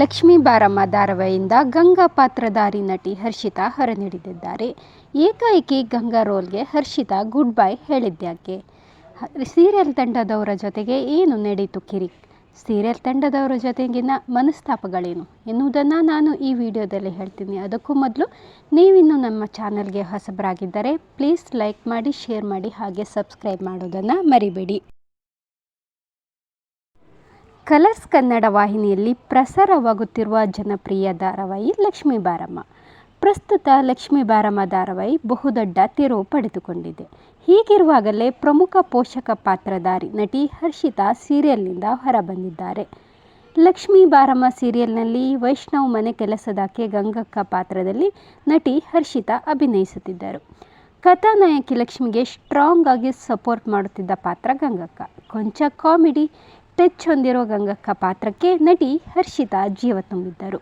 ಲಕ್ಷ್ಮೀ ಬಾರಮ್ಮ ಧಾರಾವಾಹಿಯಿಂದ ಗಂಗಾ ಪಾತ್ರಧಾರಿ ನಟಿ ಹರ್ಷಿತಾ ಹರನಿಡಿದಿದ್ದಾರೆ ಏಕಾಏಕಿ ಗಂಗಾ ರೋಲ್ಗೆ ಹರ್ಷಿತಾ ಗುಡ್ ಬೈ ಹೇಳಿದ್ಯಾಕೆ? ಸೀರಿಯಲ್ ತಂಡದವರ ಜೊತೆಗೆ ಏನು ನಡೀತು ಕಿರಿಕ್ ಸೀರಿಯಲ್ ತಂಡದವರ ಜೊತೆಗಿನ ಮನಸ್ತಾಪಗಳೇನು? ಎನ್ನುವುದನ್ನು ನಾನು ಈ ವಿಡಿಯೋದಲ್ಲಿ ಹೇಳ್ತೀನಿ. ಅದಕ್ಕೂ ಮೊದಲು ನೀವಿನ್ನೂ ನಮ್ಮ ಚಾನಲ್ಗೆ ಹೊಸಬರಾಗಿದ್ದರೆ ಪ್ಲೀಸ್ ಲೈಕ್ ಮಾಡಿ, ಶೇರ್ ಮಾಡಿ, ಹಾಗೆ ಸಬ್ಸ್ಕ್ರೈಬ್ ಮಾಡೋದನ್ನು ಮರಿಬೇಡಿ. ಕಲರ್ಸ್ ಕನ್ನಡ ವಾಹಿನಿಯಲ್ಲಿ ಪ್ರಸಾರವಾಗುತ್ತಿರುವ ಜನಪ್ರಿಯ ಧಾರಾವಾಹಿ ಲಕ್ಷ್ಮೀ ಬಾರಮ್ಮ. ಪ್ರಸ್ತುತ ಲಕ್ಷ್ಮೀ ಬಾರಮ್ಮ ಧಾರಾವಾಹಿ ಬಹುದೊಡ್ಡ ತಿರುವು ಪಡೆದುಕೊಂಡಿದೆ. ಹೀಗಿರುವಾಗಲೇ ಪ್ರಮುಖ ಪೋಷಕ ಪಾತ್ರಧಾರಿ ನಟಿ ಹರ್ಷಿತಾ ಸೀರಿಯಲ್ನಿಂದ ಹೊರಬಂದಿದ್ದಾರೆ. ಲಕ್ಷ್ಮೀ ಬಾರಮ್ಮ ಸೀರಿಯಲ್ನಲ್ಲಿ ವೈಷ್ಣವ್ ಮನೆ ಕೆಲಸದಾಕೆ ಗಂಗಕ್ಕ ಪಾತ್ರದಲ್ಲಿ ನಟಿ ಹರ್ಷಿತಾ ಅಭಿನಯಿಸುತ್ತಿದ್ದರು. ಕಥಾನಾಯಕಿ ಲಕ್ಷ್ಮಿಗೆ ಸ್ಟ್ರಾಂಗ್ ಆಗಿ ಸಪೋರ್ಟ್ ಮಾಡುತ್ತಿದ್ದ ಪಾತ್ರ ಗಂಗಕ್ಕ. ಕೊಂಚ ಕಾಮಿಡಿ ಟಚ್ ಹೊಂದಿರೋ ಗಂಗಕ್ಕ ಪಾತ್ರಕ್ಕೆ ನಟಿ ಹರ್ಷಿತಾ ಜೀವ ತುಂಬಿದ್ದರು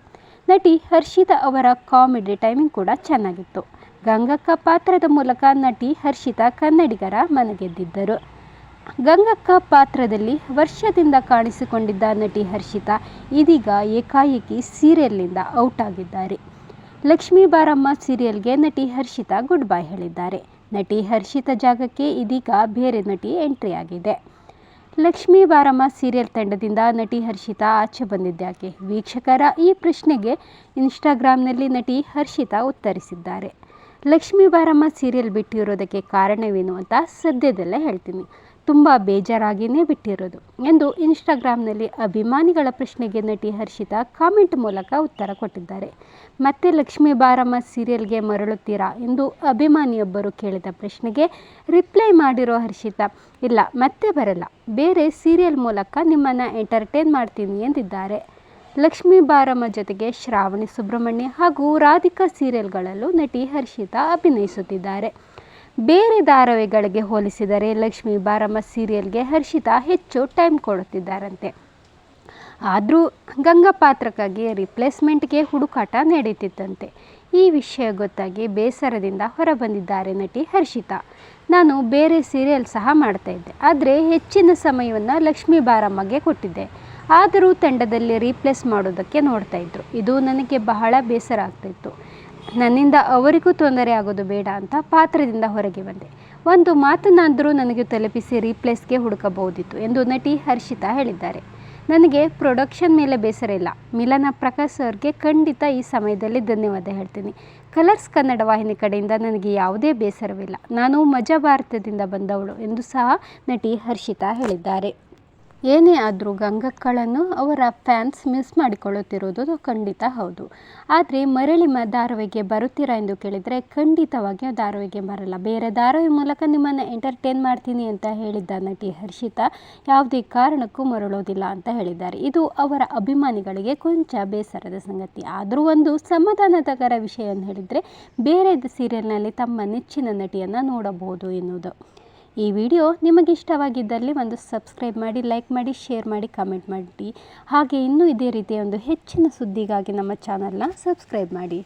ನಟಿ ಹರ್ಷಿತಾ ಅವರ ಕಾಮಿಡಿ ಟೈಮಿಂಗ್ ಕೂಡ ಚೆನ್ನಾಗಿತ್ತು. ಗಂಗಕ್ಕ ಪಾತ್ರದ ಮೂಲಕ ನಟಿ ಹರ್ಷಿತಾ ಕನ್ನಡಿಗರ ಮನಗೆದ್ದಿದ್ದರು. ಗಂಗಕ್ಕ ಪಾತ್ರದಲ್ಲಿ ವರ್ಷದಿಂದ ಕಾಣಿಸಿಕೊಂಡಿದ್ದ ನಟಿ ಹರ್ಷಿತಾ ಇದೀಗ ಏಕಾಏಕಿ ಸೀರಿಯಲ್ನಿಂದ ಔಟ್ ಆಗಿದ್ದಾರೆ. ಲಕ್ಷ್ಮೀ ಬಾರಮ್ಮ ಸೀರಿಯಲ್ಗೆ ನಟಿ ಹರ್ಷಿತಾ ಗುಡ್ ಬೈ ಹೇಳಿದ್ದಾರೆ. ನಟಿ ಹರ್ಷಿತಾ ಜಾಗಕ್ಕೆ ಇದೀಗ ಬೇರೆ ನಟಿ ಎಂಟ್ರಿ ಆಗಿದೆ. ಲಕ್ಷ್ಮೀ ಬಾರಮ್ಮ ಸೀರಿಯಲ್ ತಂಡದಿಂದ ನಟಿ ಹರ್ಷಿತಾ ಆಚೆ ಬಂದಿದ್ದಾಕೆ ವೀಕ್ಷಕರ ಈ ಪ್ರಶ್ನೆಗೆ ಇನ್ಸ್ಟಾಗ್ರಾಮ್ನಲ್ಲಿ ನಟಿ ಹರ್ಷಿತಾ ಉತ್ತರಿಸಿದ್ದಾರೆ. ಲಕ್ಷ್ಮೀ ಬಾರಮ್ಮ ಸೀರಿಯಲ್ ಬಿಟ್ಟಿರೋದಕ್ಕೆ ಕಾರಣವೇನು ಅಂತ ಸದ್ಯದಲ್ಲೇ ಹೇಳ್ತೀನಿ. ತುಂಬ ಬೇಜಾರಾಗಿಯೇ ಬಿಟ್ಟಿರೋದು ಎಂದು ಇನ್ಸ್ಟಾಗ್ರಾಮ್ನಲ್ಲಿ ಅಭಿಮಾನಿಗಳ ಪ್ರಶ್ನೆಗೆ ನಟಿ ಹರ್ಷಿತಾ ಕಾಮೆಂಟ್ ಮೂಲಕ ಉತ್ತರ ಕೊಟ್ಟಿದ್ದಾರೆ. ಮತ್ತೆ ಲಕ್ಷ್ಮೀ ಬಾರಮ್ಮ ಸೀರಿಯಲ್ಗೆ ಮರಳುತ್ತೀರಾ? ಎಂದು ಅಭಿಮಾನಿಯೊಬ್ಬರು ಕೇಳಿದ ಪ್ರಶ್ನೆಗೆ ರಿಪ್ಲೈ ಮಾಡಿರೋ ಹರ್ಷಿತಾ, ಇಲ್ಲ, ಮತ್ತೆ ಬರಲ್ಲ. ಬೇರೆ ಸೀರಿಯಲ್ ಮೂಲಕ ನಿಮ್ಮನ್ನು ಎಂಟರ್ಟೈನ್ ಮಾಡ್ತೀನಿ ಎಂದಿದ್ದಾರೆ. ಲಕ್ಷ್ಮೀ ಬಾರಮ್ಮ ಜೊತೆಗೆ ಶ್ರಾವಣಿ ಸುಬ್ರಹ್ಮಣ್ಯ ಹಾಗೂ ರಾಧಿಕಾ ಸೀರಿಯಲ್ಗಳಲ್ಲೂ ನಟಿ ಹರ್ಷಿತಾ ಅಭಿನಯಿಸುತ್ತಿದ್ದಾರೆ. ಬೇರೆ ಧಾರಾವಾಹಿಗಳಿಗೆ ಹೋಲಿಸಿದರೆ ಲಕ್ಷ್ಮೀ ಬಾರಮ್ಮ ಸೀರಿಯಲ್ಗೆ ಹರ್ಷಿತಾ ಹೆಚ್ಚು ಟೈಮ್ ಕೊಡುತ್ತಿದ್ದಾರಂತೆ. ಆದರೂ ಗಂಗಾ ಪಾತ್ರಕ್ಕಾಗಿ ರಿಪ್ಲೇಸ್ಮೆಂಟ್ಗೆ ಹುಡುಕಾಟ ನಡೀತಿತ್ತಂತೆ. ಈ ವಿಷಯ ಗೊತ್ತಾಗಿ ಬೇಸರದಿಂದ ಹೊರಬಂದಿದ್ದಾರೆ ನಟಿ ಹರ್ಷಿತಾ. ನಾನು ಬೇರೆ ಸೀರಿಯಲ್ ಸಹ ಮಾಡ್ತಾ ಇದ್ದೆ ಆದರೆ ಹೆಚ್ಚಿನ ಸಮಯವನ್ನು ಲಕ್ಷ್ಮೀ ಬಾರಮ್ಮಗೆ ಕೊಟ್ಟಿದ್ದೆ. ಆದರೂ ತಂಡದಲ್ಲಿ ರೀಪ್ಲೇಸ್ ಮಾಡೋದಕ್ಕೆ ನೋಡ್ತಾ ಇದ್ರು ಇದು ನನಗೆ ಬಹಳ ಬೇಸರ ಆಗ್ತಾಯಿತ್ತು ನನ್ನಿಂದ ಅವರಿಗೂ ತೊಂದರೆ ಆಗೋದು ಬೇಡ ಅಂತ ಪಾತ್ರದಿಂದ ಹೊರಗೆ ಬಂದೆ. ಒಂದು ಮಾತನ್ನಾದರೂ ನನಗೆ ತಲುಪಿಸಿ ರೀಪ್ಲೇಸ್ಗೆ ಹುಡುಕಬಹುದಿತ್ತು ಎಂದು ನಟಿ ಹರ್ಷಿತಾ ಹೇಳಿದ್ದಾರೆ. ನನಗೆ ಪ್ರೊಡಕ್ಷನ್ ಮೇಲೆ ಬೇಸರ ಇಲ್ಲ. ಮಿಲನ ಪ್ರಕಾಶ್ ಅವ್ರಿಗೆ ಖಂಡಿತ ಈ ಸಮಯದಲ್ಲಿ ಧನ್ಯವಾದ ಹೇಳ್ತೀನಿ. ಕಲರ್ಸ್ ಕನ್ನಡ ವಾಹಿನಿ ಕಡೆಯಿಂದ ನನಗೆ ಯಾವುದೇ ಬೇಸರವಿಲ್ಲ. ನಾನು ಮಜಾ ಭಾರತದಿಂದ ಬಂದವಳು ಎಂದು ಸಹ ನಟಿ ಹರ್ಷಿತಾ ಹೇಳಿದ್ದಾರೆ. ಏನೇ ಆದರೂ ಗಂಗಕ್ಕಳನ್ನು ಅವರ ಫ್ಯಾನ್ಸ್ ಮಿಸ್ ಮಾಡಿಕೊಳ್ಳುತ್ತಿರುವುದು ಖಂಡಿತ ಹೌದು. ಆದರೆ ಮರಳಿ ಮ ಧಾರಾವಾಹಿಗೆ ಬರುತ್ತೀರಾ ಎಂದು ಕೇಳಿದರೆ ಖಂಡಿತವಾಗಿ ಧಾರಾವಾಹಿಗೆ ಬರಲ್ಲ. ಬೇರೆ ಧಾರಾವಾಹಿ ಮೂಲಕ ನಿಮ್ಮನ್ನು ಎಂಟರ್ಟೈನ್ ಮಾಡ್ತೀನಿ ಅಂತ ಹೇಳಿದ್ದ ನಟಿ ಹರ್ಷಿತಾ ಯಾವುದೇ ಕಾರಣಕ್ಕೂ ಮರಳೋದಿಲ್ಲ ಅಂತ ಹೇಳಿದ್ದಾರೆ. ಇದು ಅವರ ಅಭಿಮಾನಿಗಳಿಗೆ ಕೊಂಚ ಬೇಸರದ ಸಂಗತಿ. ಆದರೂ ಒಂದು ಸಮಾಧಾನದಕರ ವಿಷಯ ಹೇಳಿದರೆ ಬೇರೆ ಸೀರಿಯಲ್ನಲ್ಲಿ ತಮ್ಮ ನೆಚ್ಚಿನ ನಟಿಯನ್ನು ನೋಡಬಹುದು ಎನ್ನುವುದು. ಈ ವಿಡಿಯೋ ನಿಮಗೆ ಇಷ್ಟವಾಗಿದ್ದಲ್ಲಿ ಒಂದು ಸಬ್ಸ್ಕ್ರೈಬ್ ಮಾಡಿ, ಲೈಕ್ ಮಾಡಿ, ಶೇರ್ ಮಾಡಿ, ಕಮೆಂಟ್ ಮಾಡಿ. ಹಾಗೆ ಇನ್ನೂ ಇದೇ ರೀತಿಯ ಒಂದು ಹೆಚ್ಚಿನ ಸುದ್ದಿಗಾಗಿ ನಮ್ಮ ಚಾನಲ್ನ ಸಬ್ಸ್ಕ್ರೈಬ್ ಮಾಡಿ.